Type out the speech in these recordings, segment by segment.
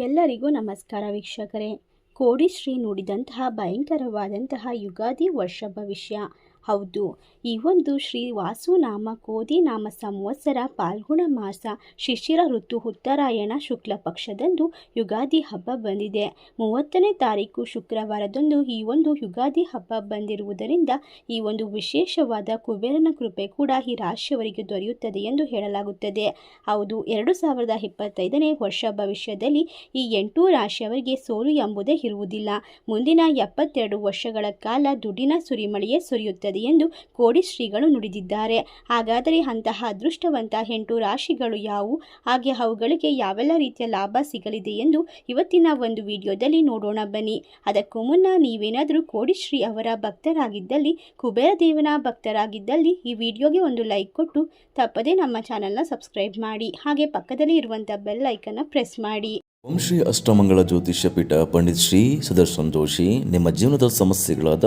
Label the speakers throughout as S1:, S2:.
S1: ಎಲ್ಲರಿಗೂ ನಮಸ್ಕಾರ ವೀಕ್ಷಕರೇ. ಕೋಡಿಶ್ರೀ ನುಡಿದಂತಹ ಭಯಂಕರವಾದಂತಹ ಯುಗಾದಿ ವರ್ಷ ಭವಿಷ್ಯ. ಹೌದು. ಈ ಒಂದು ಶ್ರೀ ವಾಸುನಾಮ ಕೋದಿ ನಾಮ ಸಂವತ್ಸರ ಪಾಲ್ಗುಣ ಮಾಸ ಶಿಶಿರ ಋತು ಉತ್ತರಾಯಣ ಶುಕ್ಲ ಪಕ್ಷದಂದು ಯುಗಾದಿ ಹಬ್ಬ ಬಂದಿದೆ. ಮೂವತ್ತನೇ ತಾರೀಕು ಶುಕ್ರವಾರದಂದು ಈ ಒಂದು ಯುಗಾದಿ ಹಬ್ಬ ಬಂದಿರುವುದರಿಂದ ಈ ಒಂದು ವಿಶೇಷವಾದ ಕುಬೇರನ ಕೃಪೆ ಕೂಡ ಈ ರಾಶಿಯವರಿಗೆ ದೊರೆಯುತ್ತದೆ ಎಂದು ಹೇಳಲಾಗುತ್ತದೆ. ಹೌದು, ಎರಡು ಸಾವಿರದ ಇಪ್ಪತ್ತೈದನೇ ವರ್ಷ ಭವಿಷ್ಯದಲ್ಲಿ ಈ ಎಂಟು ರಾಶಿಯವರಿಗೆ ಸೋಲು ಎಂಬುದೇ ಇರುವುದಿಲ್ಲ. ಮುಂದಿನ ಎಪ್ಪತ್ತೆರಡು ವರ್ಷಗಳ ಕಾಲ ದುಡ್ಡಿನ ಸುರಿಮಳೆಯೇ ಸುರಿಯುತ್ತದೆ. ಎಂದು ಕೋಡಿ ಶ್ರೀಗಳು ನುಡಿದಿದ್ದಾರೆ. ಹಾಗಾದರೆ ಅಂತಹ ಅದೃಷ್ಟವಂತ ಎಂಟು ರಾಶಿಗಳು ಯಾವುವು? ಹಾಗೆ ಅವುಗಳಿಗೆ ಯಾವೆಲ್ಲ ರೀತಿಯ ಲಾಭ ಸಿಗಲಿದೆ ಎಂದು ಇವತ್ತಿನ ಒಂದು ವಿಡಿಯೋದಲ್ಲಿ ನೋಡೋಣ ಬನ್ನಿ. ಅದಕ್ಕೂ ಮುನ್ನ ನೀವೇನಾದರೂ ಕೋಡಿಶ್ರೀ ಅವರ ಭಕ್ತರಾಗಿದ್ದಲ್ಲಿ, ಕುಬೇರ ದೇವನ ಭಕ್ತರಾಗಿದ್ದಲ್ಲಿ ಈ ವಿಡಿಯೋಗೆ ಒಂದು ಲೈಕ್ ಕೊಟ್ಟು ತಪ್ಪದೇ ನಮ್ಮ ಚಾನಲ್ನ ಸಬ್ಸ್ಕ್ರೈಬ್ ಮಾಡಿ. ಹಾಗೆ ಪಕ್ಕದಲ್ಲಿ ಇರುವಂತಹ ಬೆಲ್ ಐಕನ್ನ ಪ್ರೆಸ್ ಮಾಡಿ.
S2: ಓಂ ಶ್ರೀ ಅಷ್ಟಮಂಗಳ ಜ್ಯೋತಿಷ್ಯ ಪೀಠ ಪಂಡಿತ್ ಶ್ರೀ ಸುದರ್ಶನ್ ಜೋಶಿ, ನಿಮ್ಮ ಜೀವನದ ಸಮಸ್ಯೆಗಳಾದ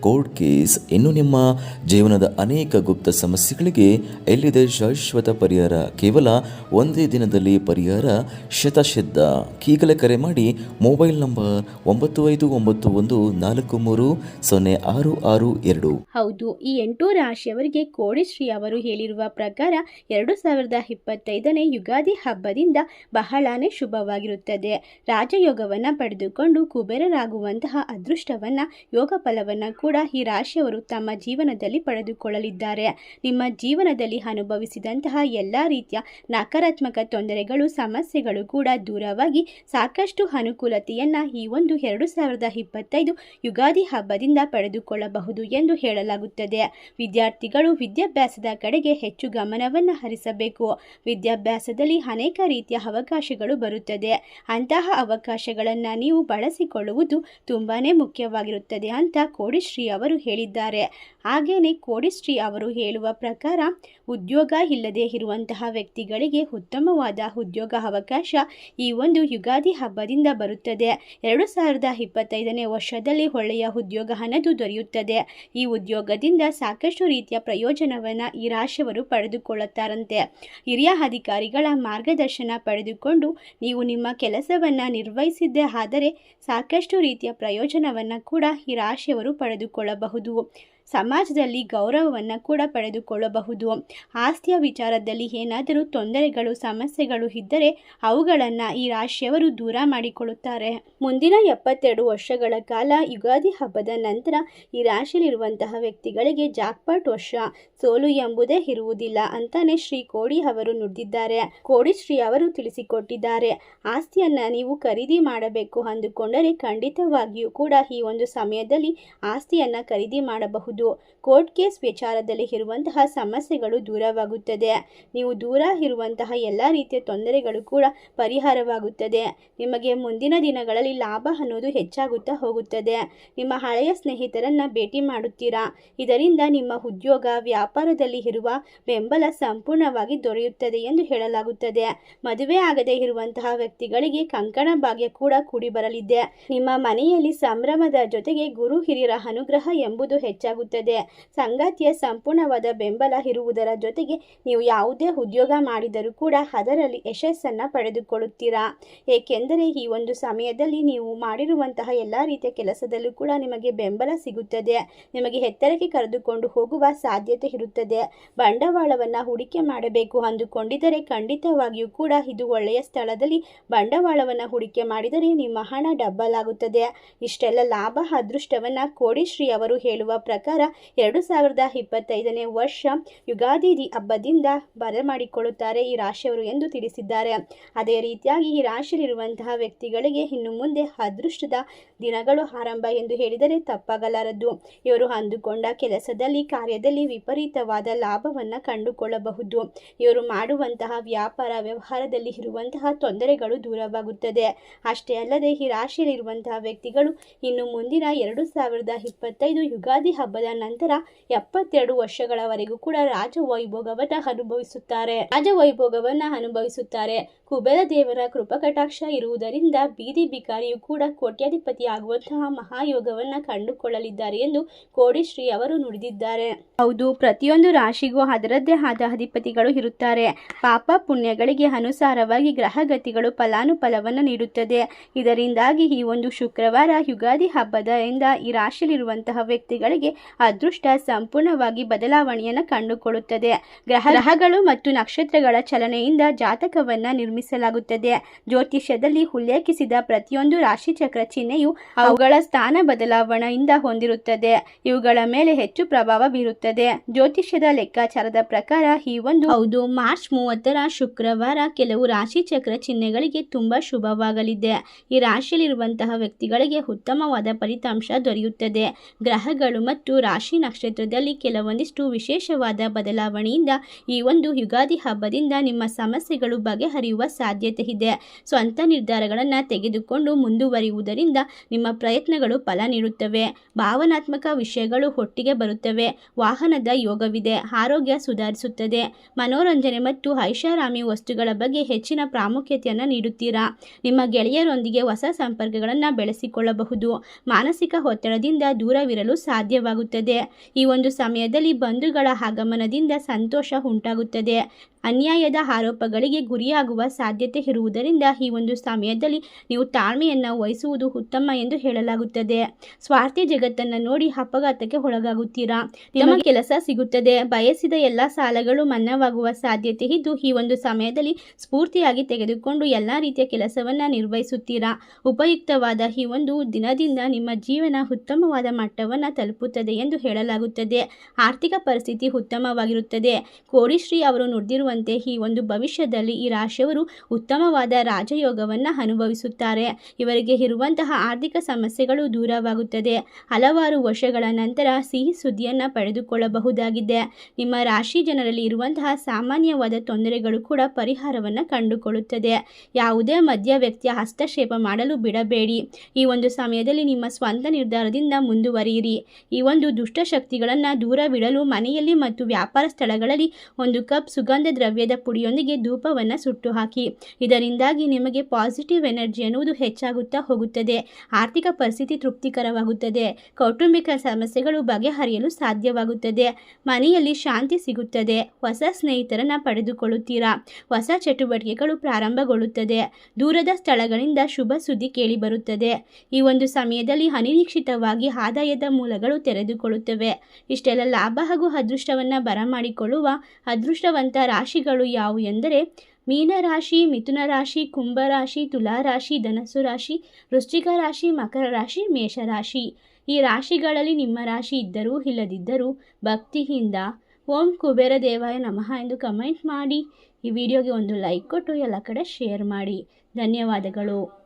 S2: ಕೋರ್ಟ್ ಕೇಸ್ ಇನ್ನು ನಿಮ್ಮ ಜೀವನದ ಅನೇಕ ಗುಪ್ತ ಸಮಸ್ಯೆಗಳಿಗೆ ಎಲ್ಲಿದೆ ಶಾಶ್ವತ ಪರಿಹಾರ? ಕೇವಲ ಒಂದೇ ದಿನದಲ್ಲಿ ಪರಿಹಾರ? ಶತಶಿದ್ಧ ಈಗಲೇ ಕರೆ ಮಾಡಿ ಮೊಬೈಲ್ ನಂಬರ್ ಒಂಬತ್ತು ಐದು ಒಂಬತ್ತು ಒಂದು ನಾಲ್ಕು ಮೂರು ಸೊನ್ನೆ ಆರು ಆರು ಎರಡು.
S1: ಹೌದು, ಈ ಎಂಟು ರಾಶಿಯವರಿಗೆ ಕೋಡಿಶ್ರೀ ಅವರು ಹೇಳಿರುವ ಪ್ರಕಾರ ಎರಡು ಸಾವಿರದ ಇಪ್ಪತ್ತೈದನೇ ಯುಗಾದಿ ಹಬ್ಬದಿಂದ ಬಹಳನೇ ಶುಭವಾಗಿರುತ್ತದೆ. ರಾಜಯೋಗವನ್ನು ಪಡೆದುಕೊಂಡು ಕುಬೇರರಾಗುವಂತಹ ಅದೃಷ್ಟವನ್ನು ಯೋಗ ಫಲವನ್ನು ಈ ರಾಶಿಯವರು ತಮ್ಮ ಜೀವನದಲ್ಲಿ ಪಡೆದುಕೊಳ್ಳಲಿದ್ದಾರೆ. ನಿಮ್ಮ ಜೀವನದಲ್ಲಿ ಅನುಭವಿಸಿದಂತಹ ಎಲ್ಲ ರೀತಿಯ ನಕಾರಾತ್ಮಕ ತೊಂದರೆಗಳು, ಸಮಸ್ಯೆಗಳು ಕೂಡ ದೂರವಾಗಿ ಸಾಕಷ್ಟು ಅನುಕೂಲತೆಯನ್ನು ಈ ಒಂದು ಎರಡು ಸಾವಿರದ ಇಪ್ಪತ್ತೈದು ಯುಗಾದಿ ಹಬ್ಬದಿಂದ ಪಡೆದುಕೊಳ್ಳಬಹುದು ಎಂದು ಹೇಳಲಾಗುತ್ತದೆ. ವಿದ್ಯಾರ್ಥಿಗಳು ವಿದ್ಯಾಭ್ಯಾಸದ ಕಡೆಗೆ ಹೆಚ್ಚು ಗಮನವನ್ನು ಹರಿಸಬೇಕು. ವಿದ್ಯಾಭ್ಯಾಸದಲ್ಲಿ ಅನೇಕ ರೀತಿಯ ಅವಕಾಶಗಳು ಬರುತ್ತದೆ. ಅಂತಹ ಅವಕಾಶಗಳನ್ನು ನೀವು ಬಳಸಿಕೊಳ್ಳುವುದು ತುಂಬಾ ಮುಖ್ಯವಾಗಿರುತ್ತದೆ ಅಂತ ಕೋಡಿಶ್ರೀ ಅವರು ಹೇಳಿದ್ದಾರೆ. ಹಾಗೆಯೇ ಕೋಡಿಶ್ರೀ ಅವರು ಹೇಳುವ ಪ್ರಕಾರ, ಉದ್ಯೋಗ ಇಲ್ಲದೆ ಇರುವಂತಹ ವ್ಯಕ್ತಿಗಳಿಗೆ ಉತ್ತಮವಾದ ಉದ್ಯೋಗ ಅವಕಾಶ ಈ ಒಂದು ಯುಗಾದಿ ಹಬ್ಬದಿಂದ ಬರುತ್ತದೆ. ಎರಡು ಸಾವಿರದ ಇಪ್ಪತ್ತೈದನೇ ವರ್ಷದಲ್ಲಿ ಒಳ್ಳೆಯ ಉದ್ಯೋಗ ಅನ್ನೋದು ದೊರೆಯುತ್ತದೆ. ಈ ಉದ್ಯೋಗದಿಂದ ಸಾಕಷ್ಟು ರೀತಿಯ ಪ್ರಯೋಜನವನ್ನು ಈ ರಾಶಿಯವರು ಪಡೆದುಕೊಳ್ಳುತ್ತಾರಂತೆ. ಹಿರಿಯ ಅಧಿಕಾರಿಗಳ ಮಾರ್ಗದರ್ಶನ ಪಡೆದುಕೊಂಡು ನೀವು ನಿಮ್ಮ ಕೆಲಸವನ್ನು ನಿರ್ವಹಿಸಿದ್ದೇ ಆದರೆ ಸಾಕಷ್ಟು ರೀತಿಯ ಪ್ರಯೋಜನವನ್ನು ಕೂಡ ಈ ರಾಶಿಯವರು ಪಡೆದುಕೊಳ್ಳಬಹುದು ಸಮಾಜದಲ್ಲಿ ಗೌರವವನ್ನು ಕೂಡ ಪಡೆದುಕೊಳ್ಳಬಹುದು. ಆಸ್ತಿಯ ವಿಚಾರದಲ್ಲಿ ಏನಾದರೂ ತೊಂದರೆಗಳು, ಸಮಸ್ಯೆಗಳು ಇದ್ದರೆ ಅವುಗಳನ್ನು ಈ ರಾಶಿಯವರು ದೂರ ಮಾಡಿಕೊಳ್ಳುತ್ತಾರೆ. ಮುಂದಿನ ಎಪ್ಪತ್ತೆರಡು ವರ್ಷಗಳ ಕಾಲ ಯುಗಾದಿ ಹಬ್ಬದ ನಂತರ ಈ ರಾಶಿಯಲ್ಲಿರುವಂತಹ ವ್ಯಕ್ತಿಗಳಿಗೆ ಜಾಕ್ಪಾಟ್ ವರ್ಷ ಸೋಲು ಎಂಬುದೇ ಇರುವುದಿಲ್ಲ ಅಂತಾನೆ ಶ್ರೀ ಕೋಡಿ ಅವರು ನುಡಿದಿದ್ದಾರೆ. ಕೋಡಿ ಶ್ರೀ ಅವರು ತಿಳಿಸಿಕೊಟ್ಟಿದ್ದಾರೆ. ಆಸ್ತಿಯನ್ನು ನೀವು ಖರೀದಿ ಮಾಡಬೇಕು ಅಂದುಕೊಂಡರೆ ಖಂಡಿತವಾಗಿಯೂ ಕೂಡ ಈ ಒಂದು ಸಮಯದಲ್ಲಿ ಆಸ್ತಿಯನ್ನು ಖರೀದಿ ಮಾಡಬಹುದು. ಕೋರ್ಟ್ ಕೇಸ್ ವಿಚಾರದಲ್ಲಿ ಇರುವಂತಹ ಸಮಸ್ಯೆಗಳು ದೂರವಾಗುತ್ತದೆ. ನೀವು ದೂರ ಇರುವಂತಹ ಎಲ್ಲ ರೀತಿಯ ತೊಂದರೆಗಳು ಕೂಡ ಪರಿಹಾರವಾಗುತ್ತದೆ. ನಿಮಗೆ ಮುಂದಿನ ದಿನಗಳಲ್ಲಿ ಲಾಭ ಅನ್ನೋದು ಹೆಚ್ಚಾಗುತ್ತಾ ಹೋಗುತ್ತದೆ. ನಿಮ್ಮ ಹಳೆಯ ಸ್ನೇಹಿತರನ್ನ ಭೇಟಿ ಮಾಡುತ್ತೀರಾ? ಇದರಿಂದ ನಿಮ್ಮ ಉದ್ಯೋಗ, ವ್ಯಾಪಾರದಲ್ಲಿ ಇರುವ ಬೆಂಬಲ ಸಂಪೂರ್ಣವಾಗಿ ದೊರೆಯುತ್ತದೆ ಎಂದು ಹೇಳಲಾಗುತ್ತದೆ. ಮದುವೆ ಆಗದೇ ಇರುವಂತಹ ವ್ಯಕ್ತಿಗಳಿಗೆ ಕಂಕಣ ಭಾಗ್ಯ ಕೂಡ ಕೂಡಿ ಬರಲಿದೆ ನಿಮ್ಮ ಮನೆಯಲ್ಲಿ ಸಂಭ್ರಮದ ಜೊತೆಗೆ ಗುರು ಹಿರಿಯರ ಅನುಗ್ರಹ ಎಂಬುದು ಹೆಚ್ಚಾಗುತ್ತದೆ. ಸಂಗಾತಿಯ ಸಂಪೂರ್ಣವಾದ ಬೆಂಬಲ ಇರುವುದರ ಜೊತೆಗೆ ನೀವು ಯಾವುದೇ ಉದ್ಯೋಗ ಮಾಡಿದರೂ ಕೂಡ ಅದರಲ್ಲಿ ಯಶಸ್ಸನ್ನು ಪಡೆದುಕೊಳ್ಳುತ್ತೀರಾ? ಏಕೆಂದರೆ ಈ ಒಂದು ಸಮಯದಲ್ಲಿ ನೀವು ಮಾಡಿರುವಂತಹ ಎಲ್ಲ ರೀತಿಯ ಕೆಲಸದಲ್ಲೂ ಕೂಡ ನಿಮಗೆ ಬೆಂಬಲ ಸಿಗುತ್ತದೆ. ನಿಮಗೆ ಎತ್ತರಕ್ಕೆ ಕರೆದುಕೊಂಡು ಹೋಗುವ ಸಾಧ್ಯತೆ ಇರುತ್ತದೆ. ಬಂಡವಾಳವನ್ನು ಹೂಡಿಕೆ ಮಾಡಬೇಕು ಅಂದುಕೊಂಡಿದ್ದರೆ ಖಂಡಿತವಾಗಿಯೂ ಕೂಡ ಇದು ಒಳ್ಳೆಯ ಸ್ಥಳದಲ್ಲಿ ಬಂಡವಾಳವನ್ನು ಹೂಡಿಕೆ ಮಾಡಿದರೆ ನಿಮ್ಮ ಹಣ ಡಬ್ಬಲ್ ಆಗುತ್ತದೆ ಇಷ್ಟೆಲ್ಲ ಲಾಭ, ಅದೃಷ್ಟವನ್ನು ಕೋಡಿಶ್ರೀ ಅವರು ಹೇಳುವ ಪ್ರಕಾರ ಎರಡು ಸಾವಿರದ ಇಪ್ಪತ್ತೈದನೇ ವರ್ಷ ಯುಗಾದಿ ಹಬ್ಬದಿಂದ ಬರಮಾಡಿಕೊಳ್ಳುತ್ತಾರೆ ಈ ರಾಶಿಯವರು ಎಂದು ತಿಳಿಸಿದ್ದಾರೆ. ಅದೇ ರೀತಿಯಾಗಿ ಈ ರಾಶಿಯಲ್ಲಿರುವಂತಹ ವ್ಯಕ್ತಿಗಳಿಗೆ ಇನ್ನು ಮುಂದೆ ಅದೃಷ್ಟದ ದಿನಗಳು ಆರಂಭ ಎಂದು ಹೇಳಿದರೆ ತಪ್ಪಾಗಲಾರದು. ಇವರು ಅಂದುಕೊಂಡ ಕೆಲಸದಲ್ಲಿ, ಕಾರ್ಯದಲ್ಲಿ ವಿಪರೀತವಾದ ಲಾಭವನ್ನು ಕಂಡುಕೊಳ್ಳಬಹುದು. ಇವರು ಮಾಡುವಂತಹ ವ್ಯಾಪಾರ, ವ್ಯವಹಾರದಲ್ಲಿ ಇರುವಂತಹ ತೊಂದರೆಗಳು ದೂರವಾಗುತ್ತದೆ. ಅಷ್ಟೇ ಅಲ್ಲದೆ ಈ ರಾಶಿಯಲ್ಲಿರುವಂತಹ ವ್ಯಕ್ತಿಗಳು ಇನ್ನು ಮುಂದಿನ ಎರಡು ಸಾವಿರದ ಇಪ್ಪತ್ತೈದು ಯುಗಾದಿ ಹಬ್ಬದ ಹಬ್ಬದ ನಂತರ ಎಪ್ಪತ್ತೆರಡು ವರ್ಷಗಳವರೆಗೂ ಕೂಡ ರಾಜವೈಭೋಗವನ್ನ ಅನುಭವಿಸುತ್ತಾರೆ. ರಾಜವೈಭೋಗವನ್ನ ಅನುಭವಿಸುತ್ತಾರೆ. ಕುಬೇರ ದೇವರ ಕೃಪಕಟಾಕ್ಷ ಇರುವುದರಿಂದ ಬೀದಿ ಬಿಕಾರಿಯು ಕೂಡ ಕೋಟ್ಯಾಧಿಪತಿ ಆಗುವಂತಹ ಮಹಾಯೋಗವನ್ನ ಕಂಡುಕೊಳ್ಳಲಿದ್ದಾರೆ ಎಂದು ಕೋಡಿಶ್ರೀ ಅವರು ನುಡಿದಿದ್ದಾರೆ. ಹೌದು, ಪ್ರತಿಯೊಂದು ರಾಶಿಗೂ ಅದರದ್ದೇ ಆದ ಅಧಿಪತಿಗಳು ಇರುತ್ತಾರೆ. ಪಾಪ ಪುಣ್ಯಗಳಿಗೆ ಅನುಸಾರವಾಗಿ ಗ್ರಹಗತಿಗಳು ಫಲಾನುಫಲವನ್ನು ನೀಡುತ್ತದೆ. ಇದರಿಂದಾಗಿ ಈ ಒಂದು ಶುಕ್ರವಾರ ಯುಗಾದಿ ಹಬ್ಬದಿಂದ ಈ ರಾಶಿಯಲ್ಲಿರುವಂತಹ ವ್ಯಕ್ತಿಗಳಿಗೆ ಅದೃಷ್ಟ ಸಂಪೂರ್ಣವಾಗಿ ಬದಲಾವಣೆಯನ್ನು ಕಂಡುಕೊಳ್ಳುತ್ತದೆ. ಗ್ರಹ ಗ್ರಹಗಳು ಮತ್ತು ನಕ್ಷತ್ರಗಳ ಚಲನೆಯಿಂದ ಜಾತಕವನ್ನ ನಿರ್ಮಿಸಲಾಗುತ್ತದೆ. ಜ್ಯೋತಿಷ್ಯದಲ್ಲಿ ಉಲ್ಲೇಖಿಸಿದ ಪ್ರತಿಯೊಂದು ರಾಶಿಚಕ್ರ ಚಿಹ್ನೆಯು ಅವುಗಳ ಸ್ಥಾನ ಬದಲಾವಣೆಯಿಂದ ಹೊಂದಿರುತ್ತದೆ. ಇವುಗಳ ಮೇಲೆ ಹೆಚ್ಚು ಪ್ರಭಾವ ಬೀರುತ್ತದೆ. ಜ್ಯೋತಿಷ್ಯದ ಲೆಕ್ಕಾಚಾರದ ಪ್ರಕಾರ ಈ ಒಂದು ಹೌದು, ಮಾರ್ಚ್ ಮೂವತ್ತರ ಶುಕ್ರವಾರ ಕೆಲವು ರಾಶಿಚಕ್ರ ಚಿಹ್ನೆಗಳಿಗೆ ತುಂಬಾ ಶುಭವಾಗಲಿದೆ. ಈ ರಾಶಿಯಲ್ಲಿರುವಂತಹ ವ್ಯಕ್ತಿಗಳಿಗೆ ಉತ್ತಮವಾದ ಫಲಿತಾಂಶ ದೊರೆಯುತ್ತದೆ. ಗ್ರಹಗಳು ಮತ್ತು ರಾಶಿ ನಕ್ಷತ್ರದಲ್ಲಿ ಕೆಲವೊಂದಿಷ್ಟು ವಿಶೇಷವಾದ ಬದಲಾವಣೆಯಿಂದ ಈ ಒಂದು ಯುಗಾದಿ ಹಬ್ಬದಿಂದ ನಿಮ್ಮ ಸಮಸ್ಯೆಗಳು ಬಗೆಹರಿಯುವ ಸಾಧ್ಯತೆ ಇದೆ. ಸ್ವಂತ ನಿರ್ಧಾರಗಳನ್ನು ತೆಗೆದುಕೊಂಡು ಮುಂದುವರಿಯುವುದರಿಂದ ನಿಮ್ಮ ಪ್ರಯತ್ನಗಳು ಫಲ ನೀಡುತ್ತವೆ. ಭಾವನಾತ್ಮಕ ವಿಷಯಗಳು ಒಟ್ಟಿಗೆ ಬರುತ್ತವೆ. ವಾಹನದ ಯೋಗವಿದೆ. ಆರೋಗ್ಯ ಸುಧಾರಿಸುತ್ತದೆ. ಮನೋರಂಜನೆ ಮತ್ತು ಐಷಾರಾಮಿ ವಸ್ತುಗಳ ಬಗ್ಗೆ ಹೆಚ್ಚಿನ ಪ್ರಾಮುಖ್ಯತೆಯನ್ನು ನೀಡುತ್ತೀರಾ? ನಿಮ್ಮ ಗೆಳೆಯರೊಂದಿಗೆ ಹೊಸ ಸಂಪರ್ಕಗಳನ್ನು ಬೆಳೆಸಿಕೊಳ್ಳಬಹುದು. ಮಾನಸಿಕ ಒತ್ತಡದಿಂದ ದೂರವಿರಲು ಸಾಧ್ಯವಾಗುತ್ತದೆ ಈ ಒಂದು ಸಮಯದಲ್ಲಿ ಬಂಧುಗಳ ಆಗಮನದಿಂದ ಸಂತೋಷ ಉಂಟಾಗುತ್ತದೆ. ಅನ್ಯಾಯದ ಆರೋಪಗಳಿಗೆ ಗುರಿಯಾಗುವ ಸಾಧ್ಯತೆ ಇರುವುದರಿಂದ ಈ ಒಂದು ಸಮಯದಲ್ಲಿ ನೀವು ತಾಳ್ಮೆಯನ್ನು ವಹಿಸುವುದು ಉತ್ತಮ ಎಂದು ಹೇಳಲಾಗುತ್ತದೆ. ಸ್ವಾರ್ಥಿ ಜಗತ್ತನ್ನು ನೋಡಿ ಅಪಘಾತಕ್ಕೆ ಒಳಗಾಗುತ್ತೀರಾ? ನಿಮ್ಮ ಕೆಲಸ ಸಿಗುತ್ತದೆ. ಬಯಸಿದ ಎಲ್ಲ ಸಾಲಗಳು ಮನ್ನವಾಗುವ ಸಾಧ್ಯತೆ ಇದ್ದು ಈ ಒಂದು ಸಮಯದಲ್ಲಿ ಸ್ಫೂರ್ತಿಯಾಗಿ ತೆಗೆದುಕೊಂಡು ಎಲ್ಲ ರೀತಿಯ ಕೆಲಸವನ್ನು ನಿರ್ವಹಿಸುತ್ತೀರಾ? ಉಪಯುಕ್ತವಾದ ಈ ಒಂದು ದಿನದಿಂದ ನಿಮ್ಮ ಜೀವನ ಉತ್ತಮವಾದ ಮಟ್ಟವನ್ನು ತಲುಪುತ್ತದೆ ಎಂದು ಹೇಳಲಾಗುತ್ತದೆ. ಆರ್ಥಿಕ ಪರಿಸ್ಥಿತಿ ಉತ್ತಮವಾಗಿರುತ್ತದೆ. ಕೋಡಿಶ್ರೀ ಅವರು ನುಡಿದಿರುವಂತೆ ಈ ಒಂದು ಭವಿಷ್ಯದಲ್ಲಿ ಈ ರಾಶಿಯವರು ಉತ್ತಮವಾದ ರಾಜಯೋಗವನ್ನು ಅನುಭವಿಸುತ್ತಾರೆ. ಇವರಿಗೆ ಇರುವಂತಹ ಆರ್ಥಿಕ ಸಮಸ್ಯೆಗಳು ದೂರವಾಗುತ್ತದೆ. ಹಲವಾರು ವರ್ಷಗಳ ನಂತರ ಸಿಹಿ ಸುದ್ದಿಯನ್ನು ಪಡೆದುಕೊಳ್ಳಬಹುದಾಗಿದೆ. ನಿಮ್ಮ ರಾಶಿ ಜನರಲ್ಲಿ ಇರುವಂತಹ ಸಾಮಾನ್ಯವಾದ ತೊಂದರೆಗಳು ಕೂಡ ಪರಿಹಾರವನ್ನು ಕಂಡುಕೊಳ್ಳುತ್ತದೆ. ಯಾವುದೇ ಮಧ್ಯ ವ್ಯಕ್ತಿಯ ಹಸ್ತಕ್ಷೇಪ ಮಾಡಲು ಬಿಡಬೇಡಿ. ಈ ಒಂದು ಸಮಯದಲ್ಲಿ ನಿಮ್ಮ ಸ್ವಂತ ನಿರ್ಧಾರದಿಂದ ಮುಂದುವರಿಯಿರಿ. ಈ ಒಂದು ದುಷ್ಟಶಕ್ತಿಗಳನ್ನು ದೂರವಿಡಲು ಮನೆಯಲ್ಲಿ ಮತ್ತು ವ್ಯಾಪಾರ ಸ್ಥಳಗಳಲ್ಲಿ ಒಂದು ಕಪ್ ಸುಗಂಧ ದ್ರವ್ಯದ ಪುಡಿಯೊಂದಿಗೆ ಧೂಪವನ್ನು ಸುಟ್ಟು ಹಾಕಿ ಇದರಿಂದಾಗಿ ನಿಮಗೆ ಪಾಸಿಟಿವ್ ಎನರ್ಜಿ ಅನ್ನುವುದು ಹೆಚ್ಚಾಗುತ್ತಾ ಹೋಗುತ್ತದೆ. ಆರ್ಥಿಕ ಪರಿಸ್ಥಿತಿ ತೃಪ್ತಿಕರವಾಗುತ್ತದೆ. ಕೌಟುಂಬಿಕ ಸಮಸ್ಯೆಗಳು ಬಗೆಹರಿಯಲು ಸಾಧ್ಯವಾಗುತ್ತದೆ. ಮನೆಯಲ್ಲಿ ಶಾಂತಿ ಸಿಗುತ್ತದೆ. ಹೊಸ ಸ್ನೇಹಿತರನ್ನ ಪಡೆದುಕೊಳ್ಳುತ್ತೀರಾ? ಹೊಸ ಚಟುವಟಿಕೆಗಳು ಪ್ರಾರಂಭಗೊಳ್ಳುತ್ತದೆ. ದೂರದ ಸ್ಥಳಗಳಿಂದ ಶುಭ ಸುದ್ದಿ ಕೇಳಿಬರುತ್ತದೆ. ಈ ಒಂದು ಸಮಯದಲ್ಲಿ ಅನಿರೀಕ್ಷಿತವಾಗಿ ಆದಾಯದ ಮೂಲಗಳು ತೆರೆದುಕೊಳ್ಳುತ್ತವೆ. ಇಷ್ಟೆಲ್ಲ ಲಾಭ ಹಾಗೂ ಅದೃಷ್ಟವನ್ನು ಬರಮಾಡಿಕೊಳ್ಳುವ ಅದೃಷ್ಟವಂತ ರಾಶಿಗಳು ಯಾವುವು ಎಂದರೆ ಮೀನರಾಶಿ ಮಿಥುನ ರಾಶಿ ಕುಂಭರಾಶಿ ತುಲಾರಾಶಿ ಧನಸ್ಸು ರಾಶಿ, ವೃಶ್ಚಿಕ ರಾಶಿ, ಮಕರ ರಾಶಿ ಮೇಷರಾಶಿ ಈ ರಾಶಿಗಳಲ್ಲಿ ನಿಮ್ಮ ರಾಶಿ ಇದ್ದರೂ ಇಲ್ಲದಿದ್ದರೂ ಭಕ್ತಿಯಿಂದ ಓಂ ಕುಬೇರ ದೇವಾಯ ನಮಃ ಎಂದು ಕಮೆಂಟ್ ಮಾಡಿ. ಈ ವಿಡಿಯೋಗೆ ಒಂದು ಲೈಕ್ ಕೊಟ್ಟು ಎಲ್ಲ ಕಡೆ ಶೇರ್ ಮಾಡಿ. ಧನ್ಯವಾದಗಳು.